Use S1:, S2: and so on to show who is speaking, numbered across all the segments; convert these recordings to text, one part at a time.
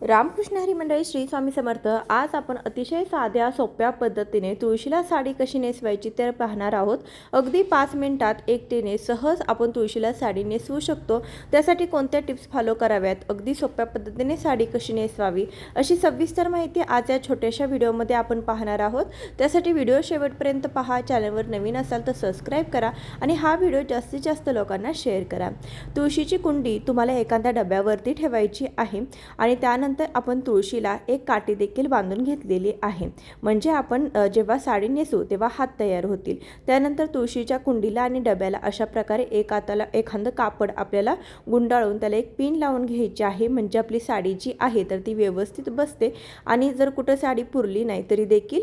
S1: रामकृष्ण हरी मंडळी श्री स्वामी समर्थ आज आपण अतिशय साध्या सोप्या पद्धतीने तुळशीला साडी कशी नेसवायची तर पाहणार आहोत. अगदी पाच मिनिटात एकटीने सहज आपण तुळशीला साडी नेसवू शकतो. त्यासाठी कोणत्या टिप्स फॉलो कराव्यात? अगदी सोप्या पद्धतीने साडी कशी नेसवावी? अशी सविस्तर माहिती आज या छोट्याशा व्हिडिओमध्ये आपण पाहणार आहोत. त्यासाठी व्हिडिओ शेवटपर्यंत पहा चॅनलवर नवीन असाल तर सबस्क्राईब करा आणि हा व्हिडिओ जास्तीत जास्त लोकांना शेअर करा. तुळशीची कुंडी तुम्हाला एखाद्या डब्यावरती ठेवायची आहे आणि त्यानंतर त्यानंतर आपण तुळशीला एक काठी देखील बांधून घेतलेली आहे. म्हणजे आपण जेव्हा साडी नेसू तेव्हा हात तयार होतील. त्यानंतर तुळशीच्या कुंडीला आणि डब्याला अशा प्रकारे एक हाताला एखादं कापड आपल्याला गुंडाळून त्याला एक पिन लावून घ्यायची आहे. म्हणजे आपली साडी जी आहे तर ती व्यवस्थित बसते आणि जर कुठं साडी पुरली नाही तरी देखील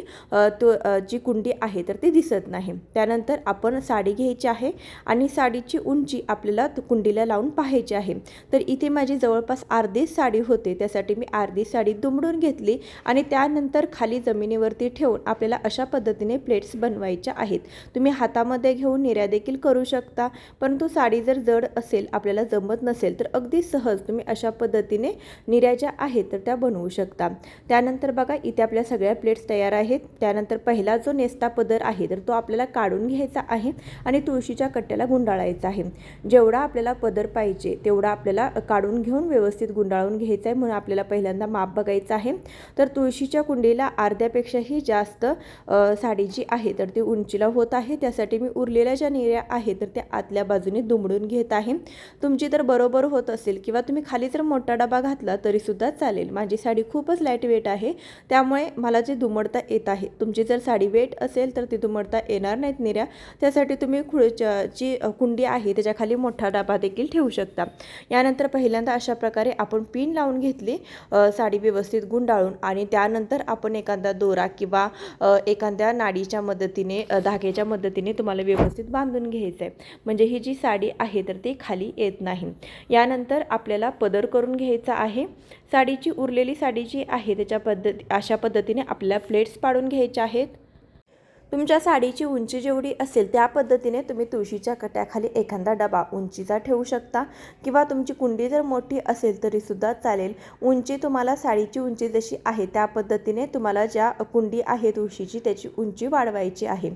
S1: तो जी कुंडी आहे तर ती दिसत नाही. त्यानंतर आपण साडी घ्यायची आहे आणि साडीची उंची आपल्याला कुंडीला लावून पाहायची आहे. तर इथे माझी जवळपास अर्धीच साडी होते. त्यासाठी मी अर्धी साडी दुमडून घेतली आणि त्यानंतर खाली जमिनीवरती ठेवून आपल्याला अशा पद्धतीने प्लेट्स बनवायच्या आहेत. तुम्ही हातामध्ये घेऊन निर्या देखील करू शकता परंतु साडी जर जड असेल आपल्याला जमत नसेल तर अगदी सहज तुम्ही अशा पद्धतीने निर्या ज्या आहेत तर त्या बनवू शकता. त्यानंतर बघा इथे आपल्या सगळ्या प्लेट्स तयार आहेत. त्यानंतर पहिला जो नेस्ता पदर आहे तर तो आपल्याला काढून घ्यायचा आहे आणि तुळशीच्या कट्ट्याला गुंडाळायचा आहे. जेवढा आपल्याला पदर पाहिजे तेवढा आपल्याला काढून घेऊन व्यवस्थित गुंडाळून घ्यायचा आहे. म्हणून आपल्याला पहिल्यांदा माप बघायचं आहे. तर तुळशीच्या कुंडीला अर्ध्यापेक्षाही जास्त साडी जी आहे तर ती उंचीला होत आहे. त्यासाठी मी उरलेल्या ज्या निर्या आहे तर त्या आतल्या बाजूने दुमडून घेत आहे. तुमची तर बरोबर होत असेल किंवा तुम्ही खाली जर मोठा डबा घातला तरीसुद्धा चालेल. माझी साडी खूपच लाइट वेट आहे. त्यामुळे मला जे दुमडता येत आहे तुमची जर साडी वेट असेल तर ती दुमडता येणार नाहीत निर्या त्यासाठी तुम्ही खुळच्या जी कुंडी आहे त्याच्याखाली मोठा डबा देखील ठेवू शकता. यानंतर पहिल्यांदा अशा प्रकारे आपण पिन लावून घेतली. साडी व्यवस्थित गुंडाळून आणि त्यानंतर आपण एखादा दोरा किंवा एखाद्या नाडीच्या मदतीने धागेच्या धाग्याच्या मदतीने तुम्हाला व्यवस्थित बांधून घ्यायचं आहे म्हणजे ही जी साडी आहे तर ती खाली येत नाही. यानंतर आपल्याला पदर करून घ्यायचा आहे. साडीची उरलेली साडी जी आहे त्याच्या पद्धती अशा पद्धतीने आपल्याला प्लेट्स पाडून घ्यायच्या आहेत. तुमच्या साडीची उंची जेवढी असेल त्या पद्धतीने तुम्ही तुळशीच्या कट्याखाली एखादा डबा उंचीचा ठेवू शकता. किंवा तुमची कुंडी जर मोठी असेल तरीसुद्धा चालेल. उंची तुम्हाला साडीची उंची जशी आहे त्या पद्धतीने तुम्हाला ज्या कुंडी आहे तुळशीची त्याची उंची वाढवायची आहे.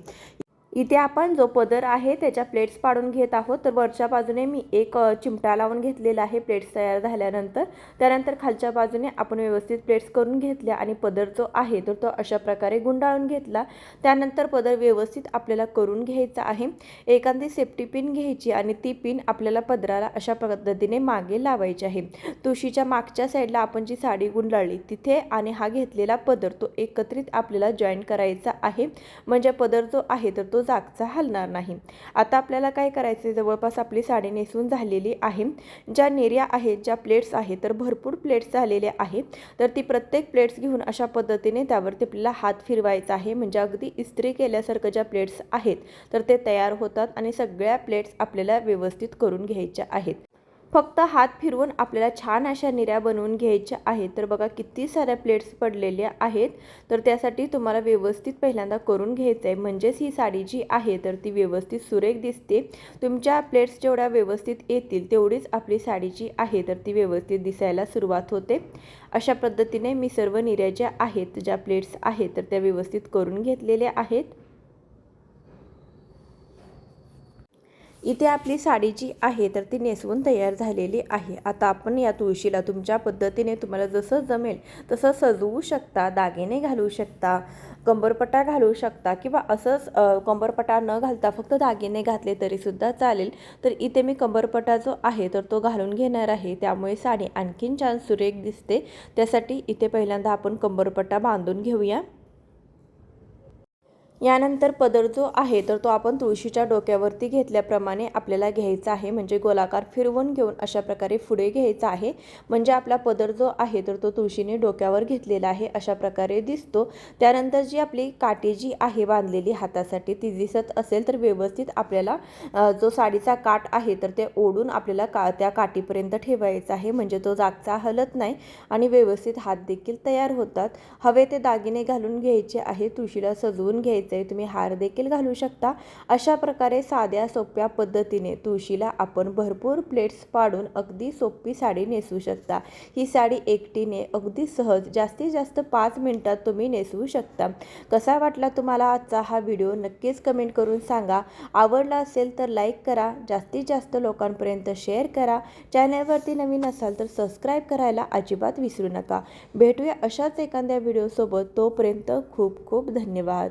S1: इथे आपण जो पदर आहे त्याच्या प्लेट्स पाडून घेत आहोत. तर वरच्या बाजूने मी एक चिमटा लावून घेतलेला आहे प्लेट्स तयार झाल्यानंतर. त्यानंतर खालच्या बाजूने आपण व्यवस्थित प्लेट्स करून घेतल्या आणि पदर जो आहे तर तो अशा प्रकारे गुंडाळून घेतला. त्यानंतर पदर व्यवस्थित आपल्याला करून घ्यायचा आहे. एखादी सेफ्टी पिन घ्यायची आणि ती पिन आपल्याला पदराला अशा पद्धतीने मागे लावायची आहे. तुळशीच्या मागच्या साईडला आपण जी साडी गुंडाळली तिथे आणि हा घेतलेला पदर तो एकत्रित आपल्याला जॉईन करायचा आहे. म्हणजे पदर जो आहे तर तो तो जागचा हलणार नाही. आता आपल्याला काय करायचं आहे जवळपास आपली साडी नेसून झालेली आहे. ज्या नेऱ्या आहेत ज्या प्लेट्स आहेत तर भरपूर प्लेट्स झालेल्या आहेत. तर ती प्रत्येक प्लेट्स घेऊन अशा पद्धतीने त्यावरती आपल्याला हात फिरवायचा आहे. म्हणजे अगदी इस्त्री केल्यासारखं ज्या प्लेट्स आहेत तर ते तयार होतात आणि सगळ्या प्लेट्स आपल्याला व्यवस्थित करून घ्यायच्या आहेत. फक्त हात फिरवून आपल्याला छान अशा निऱ्या बनवून घ्यायच्या आहेत. तर बघा किती साऱ्या प्लेट्स पडलेल्या आहेत. तर त्यासाठी तुम्हाला व्यवस्थित पहिल्यांदा करून घ्यायचं आहे म्हणजेच ही साडी जी आहे तर ती व्यवस्थित सुरेख दिसते. तुमच्या प्लेट्स जेवढ्या व्यवस्थित येतील तेवढीच आपली साडी जी आहे तर ती व्यवस्थित दिसायला सुरुवात होते. अशा पद्धतीने मी सर्व निऱ्या ज्या आहेत ज्या प्लेट्स आहेत तर त्या व्यवस्थित करून घेतलेल्या आहेत. इथे आपली साडी जी आहे तर ती नेसवून तयार झालेली आहे. आता आपण या तुळशीला तुमच्या पद्धतीने तुम्हाला जसं जमेल तसं सजवू शकता दागिने घालू शकता कंबरपट्टा घालू शकता किंवा असंच कंबरपट्टा न घालता फक्त दागिने घातले तरीसुद्धा चालेल. तर इथे मी कंबरपट्टा जो आहे तर तो घालून घेणार आहे. त्यामुळे साडी आणखीन छान सुरेख दिसते. त्यासाठी इथे पहिल्यांदा आपण कंबरपट्टा बांधून घेऊया. यानंतर पदर जो आहे तर तो आपण तुळशीच्या डोक्यावरती घेतल्याप्रमाणे आपल्याला घ्यायचा आहे. म्हणजे गोलाकार फिरवून घेऊन अशा प्रकारे पुढे घ्यायचा आहे. म्हणजे आपला पदर जो आहे तर तो तुळशीने डोक्यावर घेतलेला आहे अशा प्रकारे दिसतो. त्यानंतर जी आपली काठी जी आहे बांधलेली हातासाठी ती दिसत असेल तर व्यवस्थित आपल्याला जो साडीचा काठ आहे तर ते ओढून आपल्याला का त्या काठीपर्यंत ठेवायचा आहे. म्हणजे तो जागचा हलत नाही आणि व्यवस्थित हात देखील तयार होतात. हवे ते दागिने घालून घ्यायचे आहे तुळशीला सजवून घ्यायचे घ्यायचं आहे तुम्ही हार देखील घालू शकता. अशा प्रकारे साध्या सोप्या पद्धतीने तुळशीला आपण भरपूर प्लेट्स पाडून अगदी सोपी साडी नेसू शकता. ही साडी एकटीने अगदी सहज जास्तीत जास्त पाच मिनटात तुम्ही नेसवू शकता. कसा वाटला तुम्हाला आजचा हा व्हिडिओ? नक्कीच कमेंट करून सांगा. आवडला असेल तर लाईक करा. जास्तीत जास्त लोकांपर्यंत शेअर करा. चॅनलवरती नवीन असाल तर सबस्क्राईब करायला अजिबात विसरू नका. भेटूया अशाच एखाद्या व्हिडिओसोबत तोपर्यंत खूप खूप धन्यवाद.